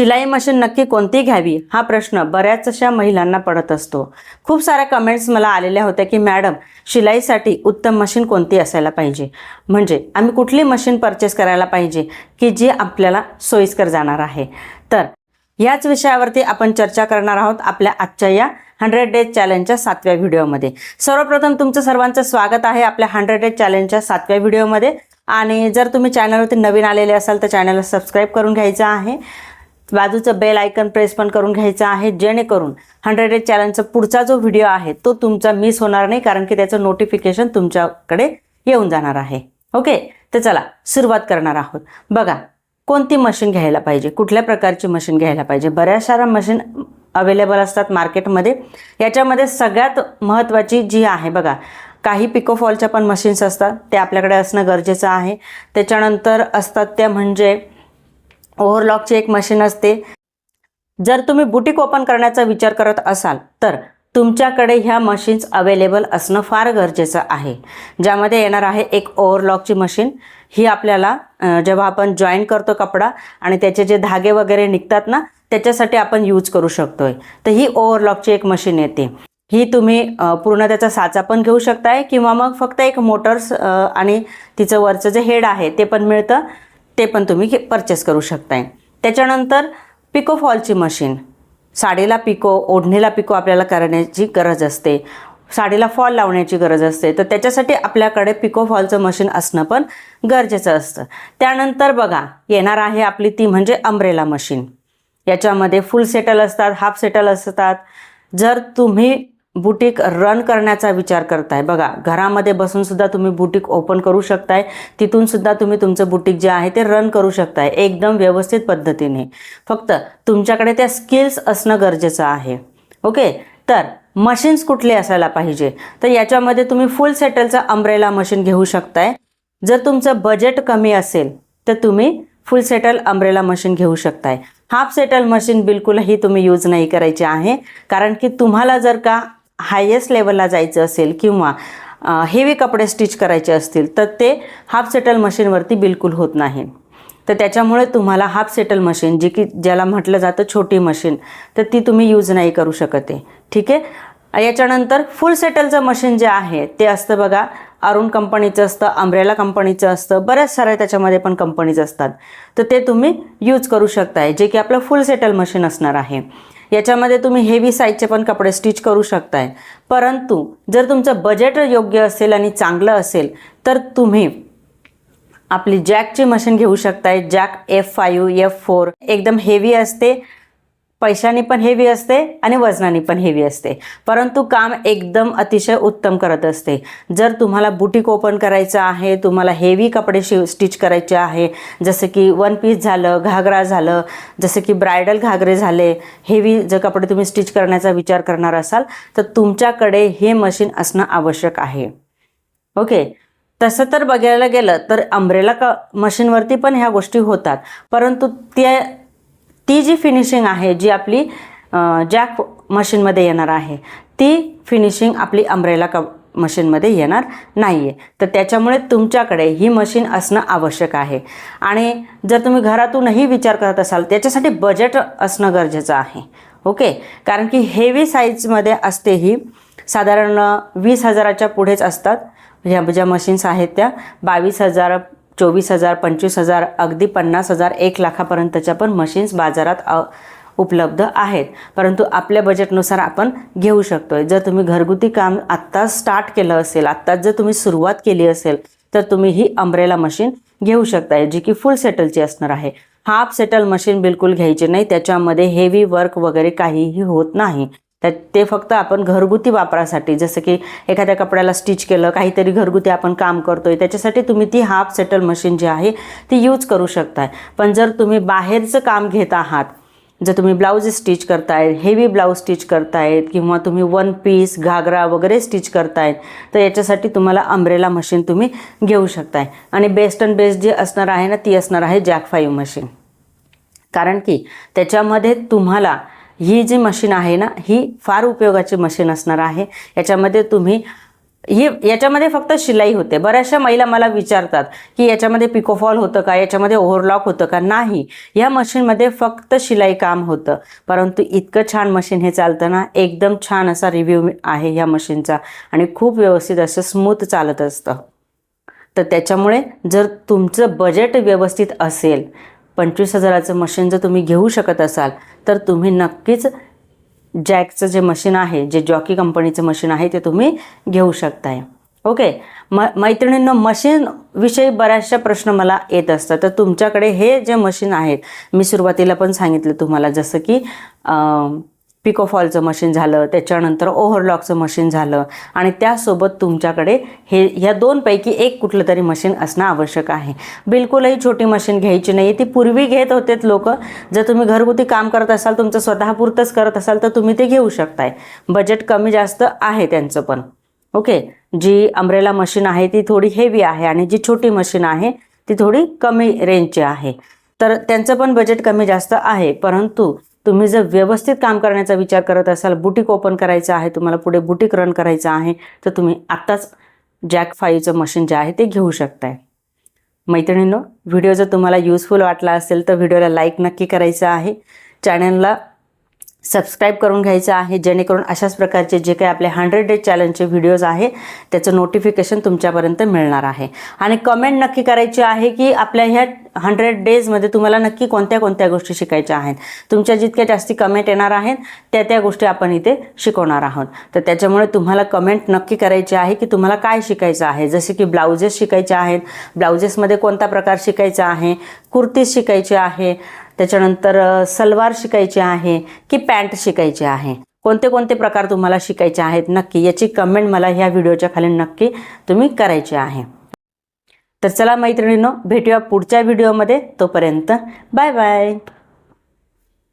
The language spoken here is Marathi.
शिलाई मशीन नक्की कोणती घ्यावी? हा प्रश्न बऱ्याचशा महिलांना पडत असतो. खूप साऱ्या कमेंट्स मला आलेल्या होत्या की मॅडम शिलाईसाठी उत्तम मशीन कोणती असायला पाहिजे? म्हणजे आम्ही कुठली मशीन परचेस करायला पाहिजे की जी आपल्याला सोयीस्कर जाणार आहे? तर याच विषयावरती आपण चर्चा करणार आहोत आपल्या आजच्या या हंड्रेड डेज चॅलेंजच्या सातव्या व्हिडिओमध्ये. सर्वप्रथम तुमचं सर्वांचं स्वागत आहे आपल्या हंड्रेड डेज चॅलेंजच्या सातव्या व्हिडिओमध्ये. आणि जर तुम्ही चॅनलवरती नवीन आलेले असाल तर चॅनलला सबस्क्राईब करून घ्यायचं आहे. बाजूचं बेल आयकन प्रेस पण करून घ्यायचं आहे जेणेकरून हंड्रेड डेज चॅलेंजचा पुढचा जो व्हिडिओ आहे तो तुमचा मिस होणार नाही कारण की त्याचं नोटिफिकेशन तुमच्याकडे येऊन जाणार आहे. ओके तर चला सुरुवात करणार आहोत. बघा कोणती मशीन घ्यायला पाहिजे? कुठल्या प्रकारची मशीन घ्यायला पाहिजे? बऱ्याच साऱ्या मशीन अवेलेबल असतात मार्केटमध्ये याच्यामध्ये सगळ्यात महत्त्वाची जी आहे बघा काही पिकोफॉलच्या पण मशीन्स असतात ते आपल्याकडे असणं गरजेचं आहे. त्याच्यानंतर असतात त्या म्हणजे ओव्हरलॉकची एक मशीन असते. जर तुम्ही बुटीक ओपन करण्याचा विचार करत असाल तर तुमच्याकडे ह्या मशीन्स अवेलेबल असणं फार गरजेचं आहे. ज्यामध्ये येणार आहे एक ओव्हरलॉकची मशीन. ही आपल्याला जेव्हा आपण जॉईन करतो कपडा आणि त्याचे जे धागे वगैरे निघतात ना त्याच्यासाठी आपण यूज करू शकतोय. तर ही ओव्हरलॉकची एक मशीन येते. ही तुम्ही पूर्ण त्याचा साचा पण घेऊ शकताय किंवा मग फक्त एक मोटर्स आणि तिचं वरचं जे हेड आहे ते पण मिळतं. ते पण तुम्ही परचेस करू शकताय. त्याच्यानंतर पिको फॉलची मशीन साडीला पिको ओढणीला पिको आपल्याला करण्याची गरज असते. साडीला फॉल लावण्याची गरज असते. तर त्याच्यासाठी आपल्याकडे पिको फॉलचं मशीन असणं पण गरजेचं असतं. त्यानंतर बघा येणार आहे आपली ती म्हणजे अम्ब्रेला मशीन याच्यामध्ये फुल सेटल असतात हाफ सेटल असतात. जर तुम्ही बुटीक रन करण्याचा विचार करताय. बघा घरामध्ये बसून सुद्धा तुम्ही बुटीक ओपन करू शकताय. तिथून सुद्धा तुम्ही तुमचं बुटीक जे आहे ते रन करू शकताय एकदम व्यवस्थित पद्धतीने. फक्त तुमच्याकडे त्या स्किल्स असणं गरजेचं आहे. ओके तर मशीन्स कुठले असायला पाहिजे? तर याच्यामध्ये तुम्ही फुल सेटलचं अम्ब्रेला मशीन घेऊ शकताय. जर तुमचं बजेट कमी असेल तर तुम्ही फुल सेटल अम्ब्रेला मशीन घेऊ शकताय. हाफ सेटल मशीन बिलकुलही तुम्ही यूज नाही करायची आहे. कारण की तुम्हाला जर का हायेस्ट लेवलला जायचं असेल किंवा हेवी कपडे स्टिच करायचे असतील तर ते हाफ सेटल मशीनवरती बिलकुल होत नाही. तर त्याच्यामुळे तुम्हाला हाफ सेटल मशीन जी की ज्याला म्हटलं जातं छोटी मशीन तर ती तुम्ही यूज नाही करू शकत आहे. ठीक आहे? याच्यानंतर फुल सेटलचं मशीन जे आहे ते असतं बघा अरुण कंपनीचं असतं अम्ब्रेला कंपनीचं असतं बऱ्याच साऱ्या त्याच्यामध्ये पण कंपनीज असतात. तर ते तुम्ही यूज करू शकताय जे की आपलं फुल सेटल मशीन असणार आहे. याच्यामध्ये तुम्ही हेवी साईजचे पण कपडे स्टिच करू शकताय. परंतु जर तुमचं बजेट योग्य असेल आणि चांगलं असेल तर तुम्ही आपली जॅकची मशीन घेऊ शकताय. Jack F five F four एकदम हेवी असते. पैशाने पण हेवी असते आणि वजनाने पण हेवी असते. परंतु काम एकदम अतिशय उत्तम करत असते. जर तुम्हाला बुटीक ओपन करायचं आहे तुम्हाला हेवी कपडे शिव स्टिच करायचे आहे जसं की वन पीस झालं घागरा झालं जसं की ब्रायडल घागरे झाले हेवी जर कपडे तुम्ही स्टिच करण्याचा विचार करणार असाल तर तुमच्याकडे हे मशीन असणं आवश्यक आहे. ओके? तसं तर बघायला गेलं तर अम्ब्रेला क मशीनवरती पण ह्या गोष्टी होतात. परंतु त्या ती जी फिनिशिंग आहे जी आपली जॅक मशीनमध्ये येणार आहे ती फिनिशिंग आपली अम्ब्रेला क मशीनमध्ये येणार नाही आहे तर त्याच्यामुळे तुमच्याकडे ही मशीन असणं आवश्यक आहे. आणि जर तुम्ही घरातूनही विचार करत असाल त्याच्यासाठी बजेट असणं गरजेचं आहे. ओके? कारण की हेवी साईजमध्ये असते ही. साधारण वीस हजाराच्या पुढेच असतात. ह्या ज्या मशीन्स आहेत त्या बावीस हजार चोवीस हजार पंचवीस हजार अगदी पन्नास हजार एक लाखापर्यंतच्या पण मशीन्स बाजारात अ, उपलब्ध आहेत. परंतु आपल्या बजेटनुसार आपण घेऊ शकतो जर तुम्ही घरगुती काम आत्ताच स्टार्ट केलं असेल आत्ताच जर तुम्ही सुरुवात केली असेल तर तुम्ही ही अम्ब्रेला मशीन घेऊ शकताय जी की फुल सेटलची असणार आहे. हाफ सेटल मशीन बिलकुल घ्यायची नाही त्याच्यामध्ये हेवी वर्क वगैरे काहीही होत नाही. तर ते फक्त आपण घरगुती वापरासाठी जसं की एखाद्या कपड्याला स्टिच केलं काहीतरी घरगुती आपण काम करतोय त्याच्यासाठी तुम्ही ती हाफ सेटल मशीन जी आहे ती यूज करू शकताय. पण जर तुम्ही बाहेरचं काम घेत आहात जर तुम्ही ब्लाऊज स्टिच करताय हेवी ब्लाऊज स्टिच करतायत किंवा तुम्ही वन पीस घागरा वगैरे स्टिच करतायत तर याच्यासाठी तुम्हाला अम्ब्रेला मशीन तुम्ही घेऊ शकताय. आणि बेस्ट अँड बेस्ट जी असणार आहे ना ती असणार आहे जॅक फाईव्ह मशीन कारण की त्याच्यामध्ये तुम्हाला ही जी मशीन आहे ना ही फार उपयोगाची मशीन असणार आहे. याच्यामध्ये तुम्ही ही याच्यामध्ये फक्त शिलाई होते. बऱ्याचशा महिला मला विचारतात की याच्यामध्ये पिकोफॉल होतं का? याच्यामध्ये ओव्हरलॉक होतं का? नाही. या मशीनमध्ये फक्त शिलाई काम होतं. परंतु इतकं छान मशीन हे चालतं ना एकदम छान असा रिव्ह्यू आहे ह्या मशीनचा आणि खूप व्यवस्थित असं स्मूथ चालत असतं. तर त्याच्यामुळे जर तुमचं बजेट व्यवस्थित असेल पंचवीस हजाराचं मशीन जर तुम्ही घेऊ शकत असाल तर तुम्ही नक्कीच जॅकचं जे मशीन आहे जे जॉकी कंपनीचं मशीन आहे ते तुम्ही घेऊ शकताय. ओके म मैत्रिणींना मशीनविषयी बऱ्याचशा प्रश्न मला येत असतात. तर तुमच्याकडे हे जे मशीन आहेत मी सुरुवातीला पण सांगितलं तुम्हाला जसं की आ, पिकोफॉलचं मशीन झालं त्याच्यानंतर ओव्हरलॉकचं मशीन झालं आणि त्यासोबत तुमच्याकडे हे ह्या दोनपैकी एक कुठलं तरी मशीन असणं आवश्यक आहे. बिलकुलही छोटी मशीन घ्यायची नाही. ती पूर्वी घेत होतेत लोक. जर तुम्ही घरगुती काम करत असाल तुमचं स्वतःपुरतंच करत असाल तर तुम्ही ते घेऊ शकताय. बजेट कमी जास्त आहे त्यांचं पण. ओके? जी अम्ब्रेला मशीन आहे ती थोडी हेवी आहे आणि जी छोटी मशीन आहे ती थोडी कमी रेंजची आहे. तर त्यांचं पण बजेट कमी जास्त आहे. परंतु तुम्ही जर व्यवस्थित काम करण्याचा विचार करत असाल बुटीक ओपन करायचं आहे तुम्हाला पुढे बुटीक रन करायचं आहे तर तुम्ही आत्ताच जॅक फाईव्हचं मशीन जे आहे ते घेऊ शकताय. मैत्रिणींनो व्हिडिओ जर तुम्हाला युजफुल वाटला असेल तर व्हिडिओला लाईक नक्की करायचं आहे. चॅनलला सबस्क्राईब करून घ्यायचं आहे जेणेकरून अशाच प्रकारचे जे काही आपले हंड्रेड डेज चॅलेंजचे व्हिडिओज आहे त्याचं नोटिफिकेशन तुमच्यापर्यंत मिळणार आहे. आणि कमेंट नक्की करायची आहे की आपल्या ह्या हंड्रेड डेजमध्ये तुम्हाला नक्की कोणत्या कोणत्या गोष्टी शिकायच्या आहेत? तुमच्या जितक्या जास्ती कमेंट येणार आहेत त्या त्या गोष्टी आपण इथे शिकवणार आहोत. तर त्याच्यामुळे तुम्हाला कमेंट नक्की करायची आहे की तुम्हाला काय शिकायचं आहे? जसे की ब्लाउजेस शिकायचे आहेत. ब्लाउजेसमध्ये कोणता प्रकार शिकायचा आहे? कुर्तीज शिकायची आहे. त्याच्यानंतर सलवार शिकायची आहे की पॅन्ट शिकायची आहे? कोणते कोणते प्रकार तुम्हाला शिकायचे आहेत? नक्की याची कमेंट मला ह्या व्हिडिओच्या खाली नक्की तुम्ही करायची आहे. तर चला मैत्रिणींनो भेटूया पुढच्या व्हिडिओमध्ये. तोपर्यंत बाय बाय.